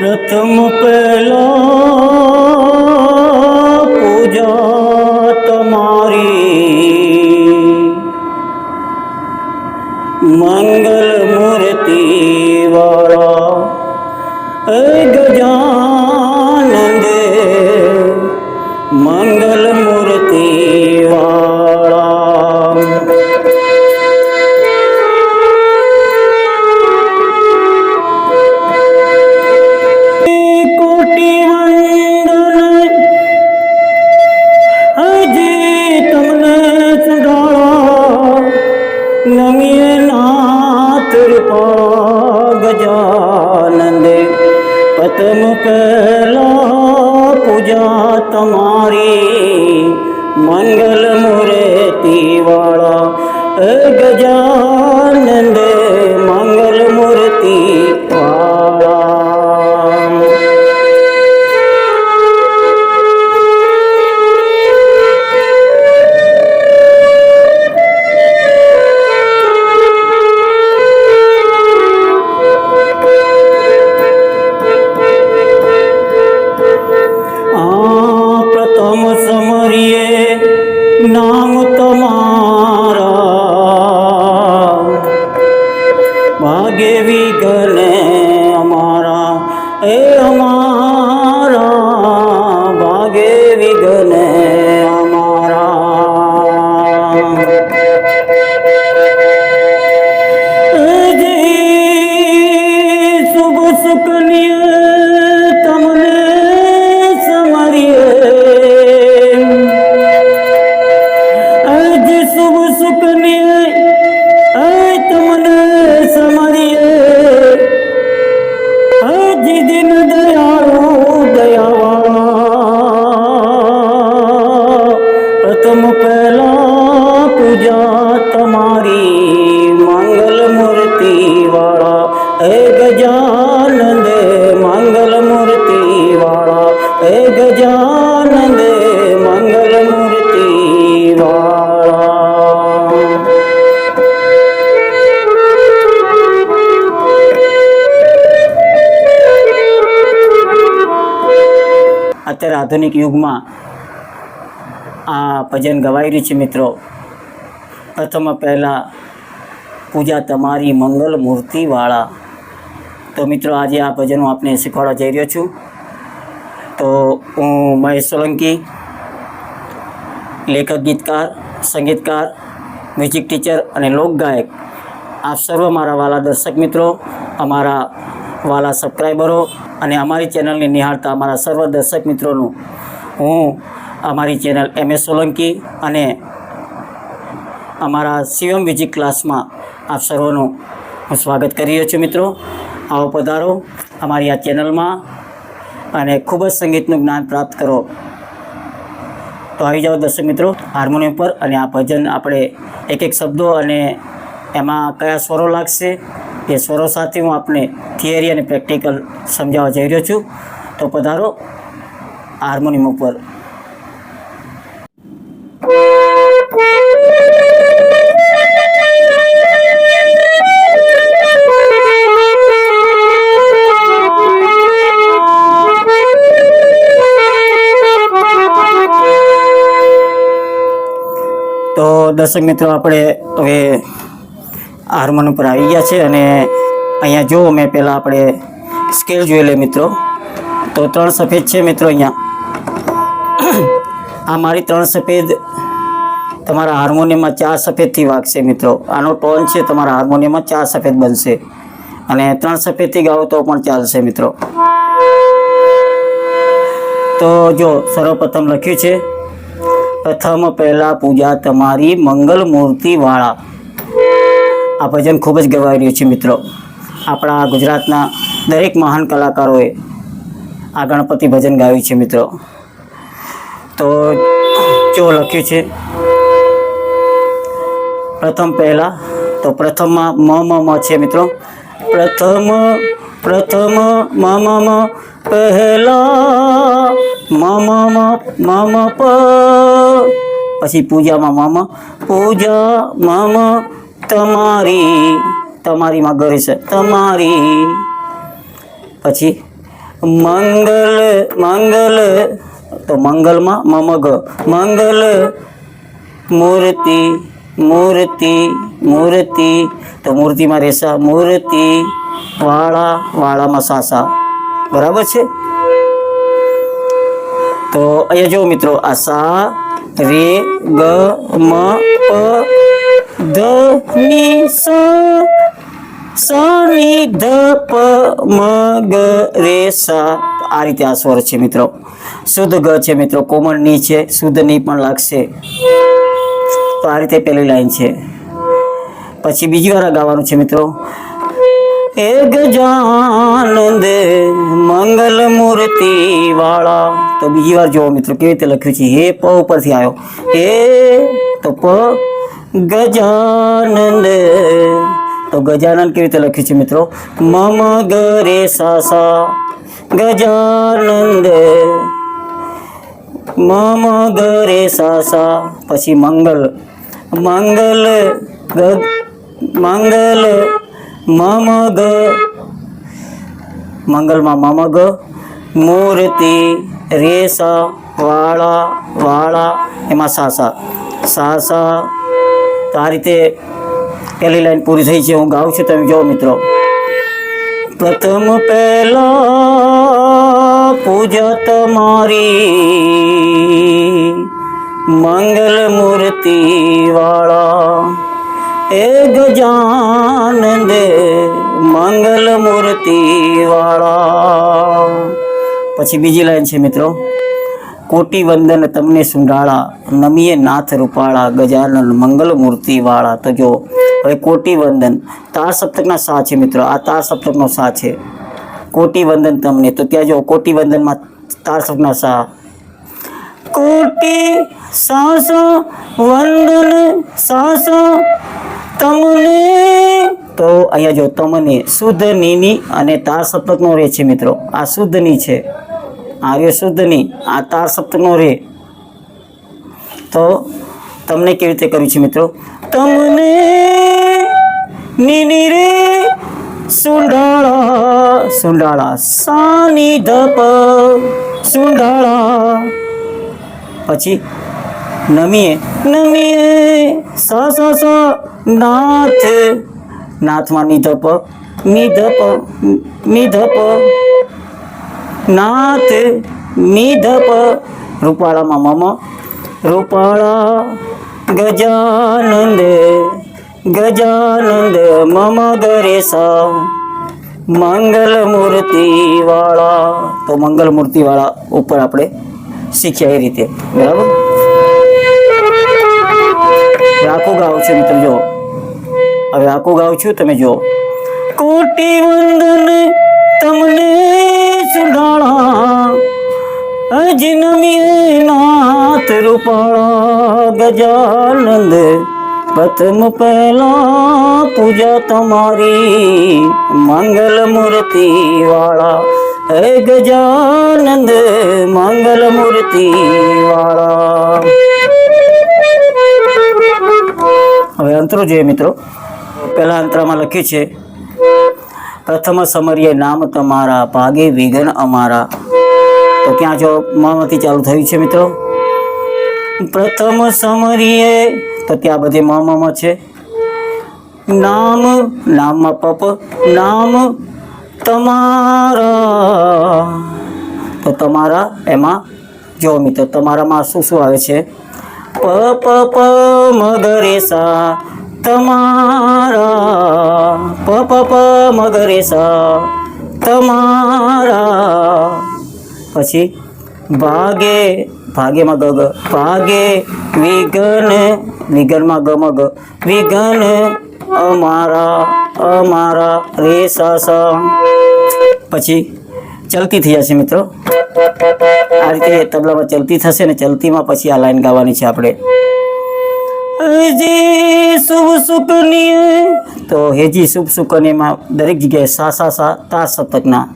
પ્રથમ પહેલા પૂજા તમારી મંગલ મૂર્તિ વાળા ગજાનંદ મંગલ આધુનિક યુગમાં આ ભજન ગવાઈ રહ્યું છે મિત્રો. પ્રથમ પહેલાં પૂજા તમારી મંગલ મૂર્તિવાળા. તો મિત્રો, આજે આ ભજન હું આપને શીખવાડવા જઈ રહ્યો છું. તો હું મહેશ સોલંકી, લેખક, ગીતકાર, સંગીતકાર, મ્યુઝિક ટીચર અને લોકગાયક. આપ સર્વ મારા વાલા દર્શક મિત્રો, અમારા વાલા સબસ્ક્રાઈબરો અને અમારી ચેનલને નિહાળતા અમારા સર્વ દર્શક મિત્રોનું હું, અમારી ચેનલ એમ એસ સોલંકી અને અમારા શિવમ મ્યુઝિક ક્લાસમાં આપ સર્વનું હું સ્વાગત કરી રહ્યો છું મિત્રો. આવો પધારો અમારી આ ચેનલમાં અને ખૂબ જ સંગીતનું જ્ઞાન પ્રાપ્ત કરો. તો આવી જાઓ દર્શક મિત્રો, હાર્મોનિયમ પર અને આ ભજન આપણે એક એક શબ્દો અને એમાં કયા સ્વરો લાગશે એ સ્વરો સાથે હું આપને થિયરી અને પ્રેક્ટિકલ સમજાવવા જઈ રહ્યો છું. તો પધારો હાર્મોનિયમ ઉપર. તો દર્શક મિત્રો, આપણે હવે હાર્મોનિયમ ઉપર આવી ગયા છે અને અહીંયા જો મેં પહેલાં આપણે સ્કેલ જોઈ લે મિત્રો. તો ત્રણ સફેદ છે મિત્રો અહીંયા. આ મારી ત્રણ સફેદ તમારા હાર્મોનિયમમાં ચાર સફેદથી વાગશે મિત્રો. આનો ટોન છે તમારા હાર્મોનિયમમાં ચાર સફેદ બનશે. અને ત્રણ સફેદથી ગાઓ તો પણ ચાલશે મિત્રો. તો જો સર્વપ્રથમ લખ્યું છે, પ્રથમ પહેલાં પૂજા તમારી મંગલ મૂર્તિ વાળા આ ભજન ખૂબ જ ગવાઈ રહ્યું છે મિત્રો. આપણા ગુજરાતના દરેક મહાન કલાકારોએ આ ગણપતિ ભજન ગાયું છે મિત્રો. તો જો લખ્યું છે, પ્રથમ પહેલા તો પ્રથમમાં મ મ છે મિત્રો. પ્રથમ પ્રથમ, મ મ પહેલા મ મ મ પ. પછી પૂજામાં મમ પૂજા મમ તમારી તમારી માં ગઈ છે, તમારી. પછી મંગલ મંગલ, તો મંગલમાં મમગ મંગલ, મૂર્તિ મૂર્તિ મૂર્તિ, તો મૂર્તિમાં રેસા, મૂર્તિ, વાળા, વાળામાં સાસા. બરાબર છે? તો અહીંયા જો મિત્રો આ સા રે, ગ, મ, પ ધ ની સ સા ની ધ પ મ ગ રે સા આ રીતે આ સ્વર છે મિત્રો. શુદ્ધ ગ છે મિત્રો. કોમનની છે. શુદ્ધની પણ લાગશે. તો આ રીતે પહેલી લાઈન છે. પછી બીજી વાર ગાવાનું છે મિત્રો. એક જાનંદ મંગલ મૂર્તિ વાળા તો બીજી વાર જોવો મિત્રો, કેવી રીતે લખ્યું છે? હે પ ઉપરથી આવ્યો. હે તો પ ગજાનંદ તો ગજાનંદ કેવી રીતે લખ્યું છે મિત્રો? મમ ગરે રે સા સા ગજાનંદ મમ ગરે રે સા સા પછી મંગલ. મંગલ મંગલ મમ ગ. મંગલમાં મમ ગ. મૂર્તિ, રેસા, વાળા વાળા, એમાં સાસા. સાસા તો આ રીતે પહેલી લાઈન પૂરી થઈ છે. હું ગાઉં છું. તમે જો મિત્રો. પ્રથમ પહેલા પૂજા તમારી મંગલ મૂર્તિ વાળા. એ ગજાનંદ મંગલ મૂર્તિ વાળા. પછી બીજી લાઈન છે મિત્રો. કોટી વંદન તમને સુંઢાળા નમીએ નાથ રૂપાળા, ગજાનન મંગલ મૂર્તિવાળા તો જો, હવે કોટી વંદન તાર સપ્તકના સા છે મિત્રો, આ તાર સપ્તકનો સા છે. કોટી વંદન તમને, તો ત્યાં જો કોટી વંદનમાં તાર સપ્તકના સા કોટી સાસ વંદન સાસ તમને. તો અહીંયા જો, તમને શુદ્ધ નીની અને તાર સપ્તકનો રહે છે મિત્રો, આ શુદ્ધની છે. આર્ય શુદ્ધની, આ તાર સપ્તકનો રે. તો તમને કેવી રીતે કર્યું છે મિત્રો? તમને નીની રે સુંડાળા સુંડાળા સાની ધપ સુંડાળા પછી નમીએ નમીએ, સ સ સ, નાથ, નાથમાં નિધપ નિધપ નિધપ નાથ નિધપ રૂપાળામાં મમ રૂપાળા ગજાનંદ ગજાનંદ મમ ગરેસા મંગલ મૂર્તિવાળા તો મંગલ મૂર્તિવાળા ઉપર આપણે શીખ્યા એ રીતે, બરાબર? આખું ગાઉં છું મિત્ર જો હવે આખું ગાઉં છું, તમે જો કોટી વંદન તમને સુધાળા અજનમી નાથ રૂપાળા ગજાનંદ પ્રથમ પહેલા પૂજા તમારી, મંગલ મૂર્તિ વાળા હે ગજાનંદ, મંગલ મૂર્તિ વાળા હવે અંતરો જોઈએ મિત્રો. પહેલા અંતરામાં લખ્યું છે પ્રથમ સમર્ય નામ તમારા ભાગે વિઘન અમારા. તો ક્યાં જો મમાંથી ચાલુ થયું છે મિત્રો? પ્રથમ સમરીએ, તો ત્યાં બધી મમ છે. નામ, નામમાં પપ, નામ તમારા. તો તમારા એમાં, જો મિત્રો, તમારામાં શું શું આવે છે? પ પ પ મગરેસા તમારા પ પ પ મગરેસા. તમારા. પછી ભાગે, ભાગેમાં ગ ભાગે, વિઘન, વિઘનમાં ગ મ ગ. વિઘન, અમારા અમારા રે સા સા પછી ચલતી થઈ જશે મિત્રો. આ રીતે તબલામાં ચલતી થશે ને ચલતીમાં પછી આ લાઈન ગાવાની છે આપણે. હેજી શુભ સુકનીય તો હેજી શુભ સુકનીયમાં દરેક જગ્યાએ સા સા સા, તા સતકના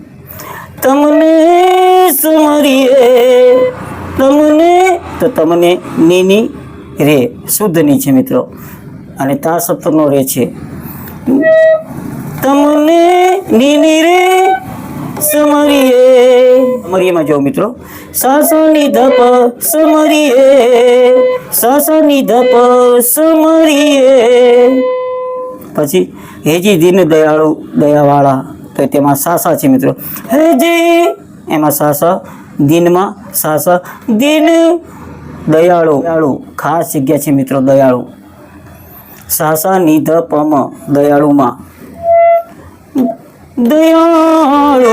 તમને સુમરીએ. તમને, તો તમને નીની રે, શુદ્ધની છે મિત્રો. અને તા સપ્તકનો રે છે. તમને નીની રે સમરીએ સમરીએમાં જો મિત્રો. સાસની ધપ સમરીએ સાસની ધપ સમરીએ પછી હેજી દીન દયાળુ દયાવાળા તો તેમાં સાસા છે મિત્રો. હેજી એમાં સાસા દિનમાં સાસા દિન દયાળુ. દયાળુ ખાસ જગ્યા છે મિત્રો દયાળુ. સાસા નિધ પમ દયાળુમાં દયાળુ,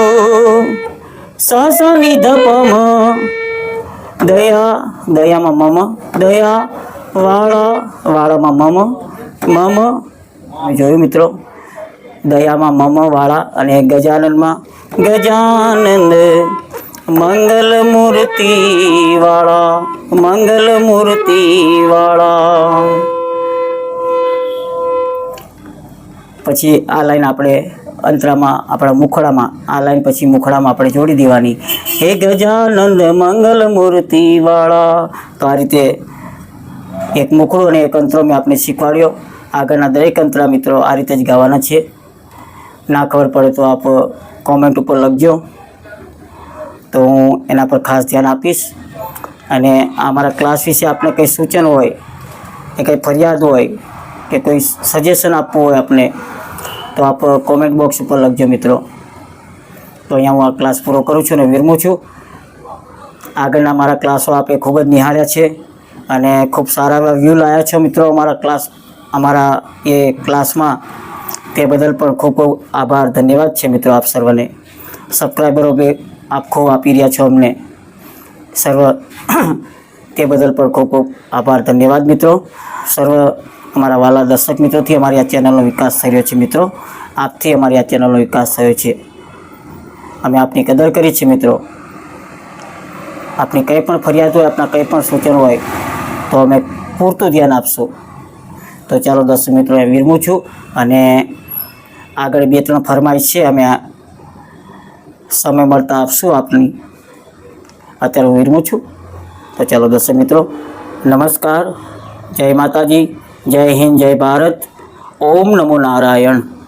સાસાની પમ દયા, દયામાં મમ, દયા, વાળા, વાળામાં મમ મમ. જોયું મિત્રો? દયામાં મમ, વાળા અને ગજાનંદમાં ગજાનંદ. મંગલ મૂર્તિ વાળા, મંગલ મૂર્તિ વાળા. પછી આ લાઈન આપણે અંતરામાં આપણા મુખડામાં, આ લાઈન પછી મુખડામાં આપણે જોડી દેવાની. હે ગજાનંદ મંગલ મૂર્તિ વાળા તો આ રીતે એક મુખડો અને એક અંતરો મેં આપણે શીખવાડ્યો. આગળના દરેક અંતરા મિત્રો આ રીતે જ ગાવાના છે. ના ખબર પડે તો આપ કોમેન્ટ ઉપર લખજો. તો હું એના પર ખાસ ધ્યાન આપીશ. અને આ મારા ક્લાસ વિશે આપને કંઈ સૂચન હોય, કે કંઈ ફરિયાદ હોય, કે કોઈ સજેશન આપવું હોય આપને તો આપ કોમેન્ટ બોક્સ ઉપર લખજો મિત્રો. તો અહીંયા હું આ ક્લાસ પૂરો કરું છું અને વિરમું છું. આગળના મારા ક્લાસો આપે ખૂબ જ નિહાળ્યા છે અને ખૂબ સારા એવા વ્યૂ લાવ્યા છો મિત્રો અમારા ક્લાસ અમારા એ ક્લાસમાં તે બદલ પણ ખૂબ ખૂબ આભાર, ધન્યવાદ છે મિત્રો આપ સર્વને. સબસ્ક્રાઈબરો બી આપ ખૂબ આપી રહ્યા છો અમને. સર્વ, તે બદલ પણ ખૂબ ખૂબ આભાર, ધન્યવાદ મિત્રો. સર્વ અમારા વાલા દર્શક મિત્રોથી અમારી આ ચેનલનો વિકાસ થઈ રહ્યો છે મિત્રો. આપથી અમારી આ ચેનલનો વિકાસ થયો છે. અમે આપની કદર કરી છે મિત્રો. આપની કંઈ પણ ફરિયાદ હોય, આપના કંઈ પણ સૂચન હોય, તો અમે પૂરતું ધ્યાન આપશું. તો ચાલો દર્શક મિત્રો એ વિરમું છું અને આગળ બે ત્રણ ફરમાઈશ છે. અમે સમય મળતા આપશું આપની. અત્યારે હું વિરમું છું. તો ચાલો દર્શક મિત્રો, નમસ્કાર. જય માતાજી. જય હિન્દ જય ભારત. ઓમ નમો નારાયણ.